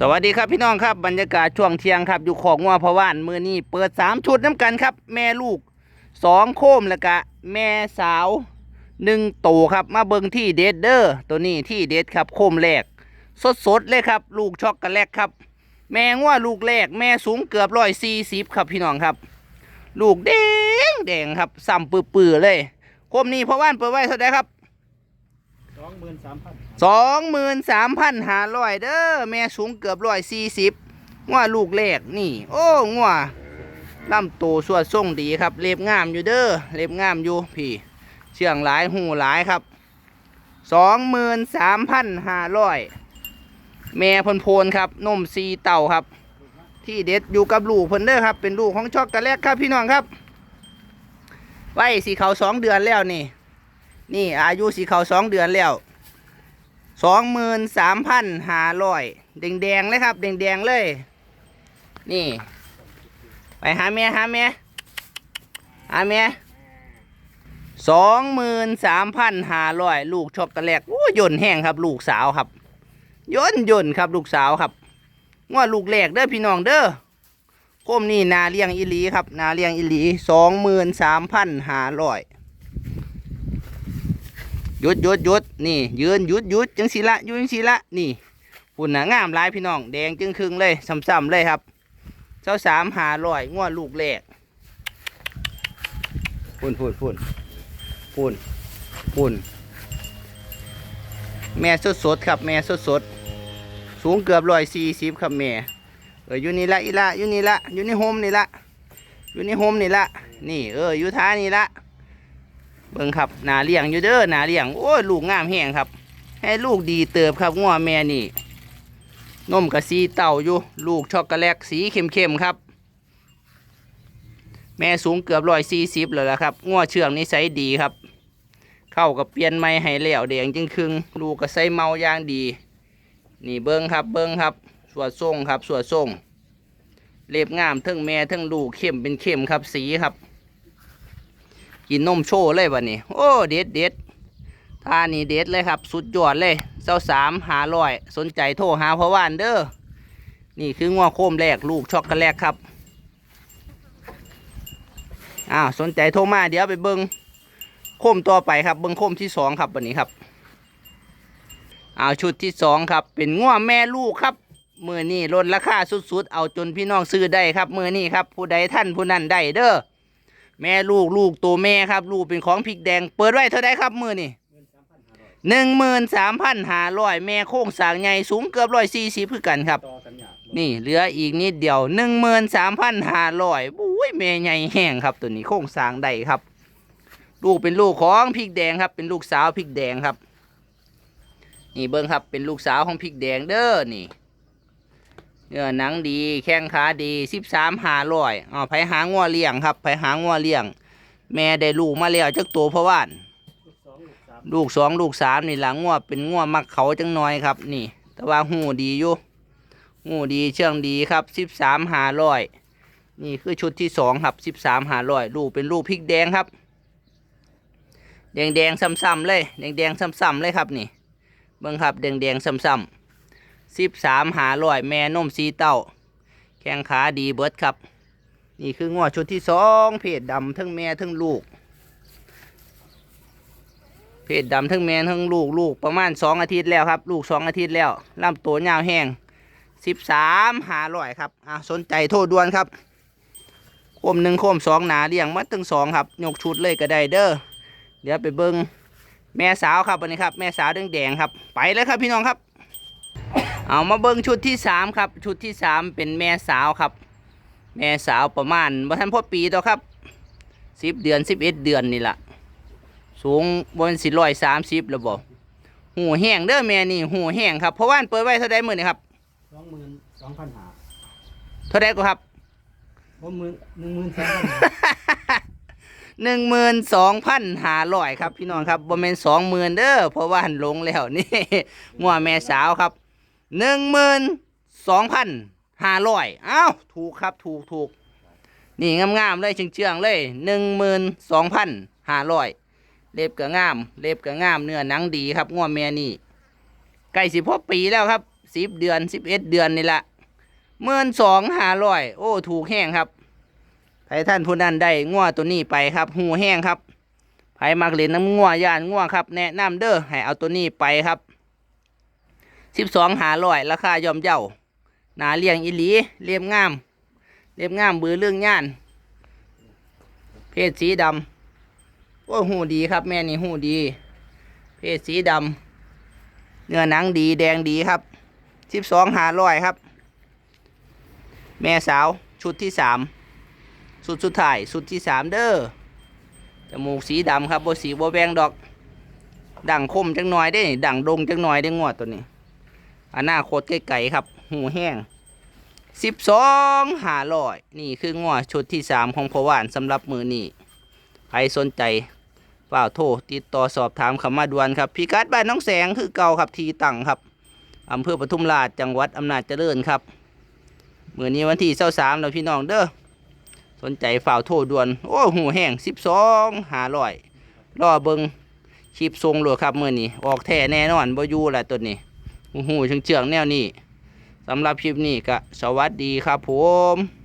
สวัสดีครับพี่น้องครับบรรยากาศช่วงเที่ยงครับ อยู่ของงัวพะว่านมือนี้เปิดสามชุดน้ำกันครับ แม่ลูกสองโคมแล้วก็แม่สาวหนึ่งโตครับมาเบิงที่เด็ดเดอร์ตัวนี้ที่เด็ดครับโคมแรก สดสดๆเลยครับ ลูกช็อกโกแลตครับ แม่งัวลูกแรก แม่สูงเกือบร้อยสี่สิบครับพี่น้องครับ ลูกแดงแดงครับซ้ำปื้อๆเลยโคมนี้พะว่านเปิดไว้เท่าไหร่ครับสองหมื่นสามพัน สองหมื่นสามพันห้าร้อยเด้อแม่สูงเกือบร้อยสี่สิบงัวลูกแรกนี่ โอ้งัวลำโตสวดทรงดีครับ เล็บงามอยู่เด้อเล็บงามอยู่พี่ เชื่องหลายหูหลายครับสองหมื่นสามพันห้าร้อยแม่พนโพนครับนมซีเต่าครับ ที่เด็ดอยู่กับลูกเพิ่นเด้อครับ เป็นลูกของช็อกโกแลตครับพี่น้องครับ ไว้สีเขาสองเดือนแล้วนี่ นี่อายุสีเขาสองเดือนแล้ว สองหมื่นสามพันห้าร้อยแดงแดงเลยครับ แดงแดงเลย นี่ ไปหาแม่หาแม่หาแม่สองหมื่นสามพันห้าร้อยลูกช็อกโกแลตโอ้ยนแห้งครับ ลูกสาวครับย่นต์ยนครับลูกสาวครับงวดลูกแรกเด้อพี่น้องเด้อโคมนี่นาเลี้ยงอิลีครับ นาเลี้ยงอิลีสองหมื่นสามพันห้าร้อย ยุดยุดยุดนี่ ยืนยุดยุดจังสีละยืนจังสีละนี่หุ่นนางามลายพี่น้องแดงจึงครึ่งเลยซ้ำๆเลยครับเจ้าสามหาลอยงวดลูกแรกพุ่นพุ่นพุ่นพุ่นพุ่นแม่สดสดครับแม่สดสดสูงเกือบร้อยสี่สิบครับแม่เอออยู่นี่ละอีละอยู่นี่ละอยู่ในโฮมนี่ละอยู่ในโฮมนี่ละนี่เอออยู่ท้ายนี่ละ เบิ่งครับหนาเลี้ยงอยู่เด้อหนาเลี้ยงโอ้ยลูกงามแห้งครับ ให้ลูกดีเติบครับงัวแม่นี่นมกะสีเต่าอยู่ ลูกช็อกโกแลตสีเข้มๆครับ แม่สูงเกือบร้อยสี่สิบเลยละครับงัวเชื่องนิสัยดีครับ เข้ากับเปลี่ยนไม้ให้แล้วแดงจึงครึ่งลูกก็ใส่เมาย่างดี นี่เบิ้งครับเบิ้งครับ สวดทรงครับสวดทรงเล็บงามทั้งแม่ทั้งลูกเข้มเป็นเข้มครับสีครับ กินนมโชว์เลยวันนี้ โอ้เด็ดเด็ดท่านี้เด็ดเลยครับ สุดยอดเลยเจ้าสามหาลอย สนใจโทรหาพ่อว่านเด้อนี่คืองัวโคมแรกลูกช็อกโกแลตครับอ้าวสนใจโทรมาเดี๋ยวไปเบิงโคมต่อไปครับ เบิงโคมที่สองครับวันนี้ครับอ้าวชุดที่สองครับ เป็นงัวแม่ลูกครับมือนี่ลดราคาสุดๆ เอาจนพี่น้องซื้อได้ครับมือนี่ครับผู้ใดท่านผู้นั้นได้เด้อ แม่ลูกลูกตัวแม่ครับ ลูกเป็นของพริกแดง เปิดไว้เท่าไดครับมือนี่หนึ่งหมื่นสามพันห้าร้อยแม่โค้งสางใหญ่สูงเกือบร้อยสี่สิบคือกันครับ นี่เหลืออีกนิดเดียวหนึ่งหมื่นสามพันห้าร้อยบุ้ยแม่ใหญ่แห้งครับตัวนี้โค้งสางได้ครับ ลูกเป็นลูกของพริกแดงครับ เป็นลูกสาวพริกแดงครับ นี่เบิ้งครับเป็นลูกสาวของพริกแดงเด้อนี่ เนื้อหนังดี แข้งขาดีสิบสามหาร้อยอ๋อไผหางัวเลี้ยงครับไผหางัวเลี้ยง แม่ได้ลูกมาแล้วจักตัวเพราะว่านลูกสองลูกสามลูกสองลูกสามนี่หลังงัวเป็นงัวมักเขาจังน้อยครับ นี่ แต่ว่าหูดีอยู่หูดีเชื่องดีครับสิบสามหาร้อยนี่คือชุดที่สองครับสิบสามหาร้อยลูกเป็นลูกพริกแดงครับ แดงแดงๆซ้ำๆเลยแดงแดงๆซ้ำๆเลยครับนี่เบิ่งครับแดงแดงๆซ้ำๆ สิบสามหาร้อยแม่นมสีเต้า แข้งขาดีเบิดครับ นี่คืองวดชุดที่สองเพศดำทั้งแม่ทั้งลูก เพศดำทั้งแม่ทั้งลูกลูกประมาณสองอาทิตย์แล้วครับ ลูกสองอาทิตย์แล้วลำตัวยาวแห้งสิบสามหาร้อยครับอะสนใจโทรด่วนครับโคมหนึ่งโคมสองหนาเลี้ยงมัดถึงสองครับยกชุดเลยก็ได้เด้อเดี๋ยวไปเบิ้งแม่สาวครับวันนี้ครับ แม่สาวแดงๆครับ ไปเลยครับพี่น้องครับ เอามาเบิ้งชุดที่สามครับ ชุดที่สามเป็นแม่สาวครับ แม่สาวประมาณบ่ทันพอปีต่อครับสิบเดือนสิบเอ็ดเดือนนี่แหละสูงบนสี่ร้อยสามสิบระบบหูแห้งเด้อแม่นี่หูแห้งครับเพราะว่าอันเปิดไว้เท่าไดหมื่นนี่ครับสองหมื่นสองพันหาเท่าไดก็ครับผมหมื่นหนึ่งหมื่นสองพันหาหนึ่งหมื่นสองพันห้าร้อยครับพี่น้องครับบ่แม่นสองหมื่นเด้อเพราะว่าหันลงแล้วนี่งัวแม่สาวครับ หนึ่งหมื่นสองพันห้าร้อยอ้าวถูกครับถูกถูกนี่งามๆเลยเชื่องๆเลยหนึ่งหมื่นสองพันห้าร้อยเล็บก็งาม เล็บก็งามเนื้อหนังดีครับงัวแม่นี่ใกล้สิบพอปีแล้วครับสิบเดือนสิบเอ็ดเดือนนี่ละเมื่นสองห้าร้อยโอ้ถูกแห้งครับใครท่านผู้นั้นได้งัวตัวนี้ไปครับ หูแห้งครับใครมักเล่นน้ำงัวย่านงัวครับ แนะนำเด้อให้เอาตัวนี้ไปครับ สิบสองหาร้อยราคายอมเยาหนาเลี้ยงอีหลีเรียบงามเรียบงามบือเรื่องย่าน เพศสีดำโอ้หูดีครับ แม่นี่หูดี เพศสีดำเนื้อหนังดีแดงดีครับสิบสองหาร้อยครับ แม่สาวชุดที่สามสุดสุดท้ายสุดที่สามเด้อจมูกสีดำครับโบสีโบแบงดอก ดังคมจังหน่อยได้นี่ดังดงจังหน่อยได้งวดตัวนี้ อนาคตไกลๆครับ หูแห้งสิบสองหาร้อยนี่คืองวชุดที่สามของพอหวานสำหรับมือนี้ใครสนใจเปล่าโทรติดต่อสอบถามคำมาด่วนครับ พิกัดบ้านน้องแสงคือเก่าครับทีตังครับอำเภอปทุมราชจังหวัดอำนาจเจริญครับมือนี้วันที่เสาสามแล้วพี่น้องเด้อสนใจฝ่าโทรด่วน โอ้หูแห้งสิบสองหาร้อยรอเบิงคลิปทรงหลวครับมือนี้ออกแท้แน่นอนบ่ยูแหละตัวนี้ หูหูเชืองแนวนี้สำหรับคลิปนี้ก็สวัสดีครับผม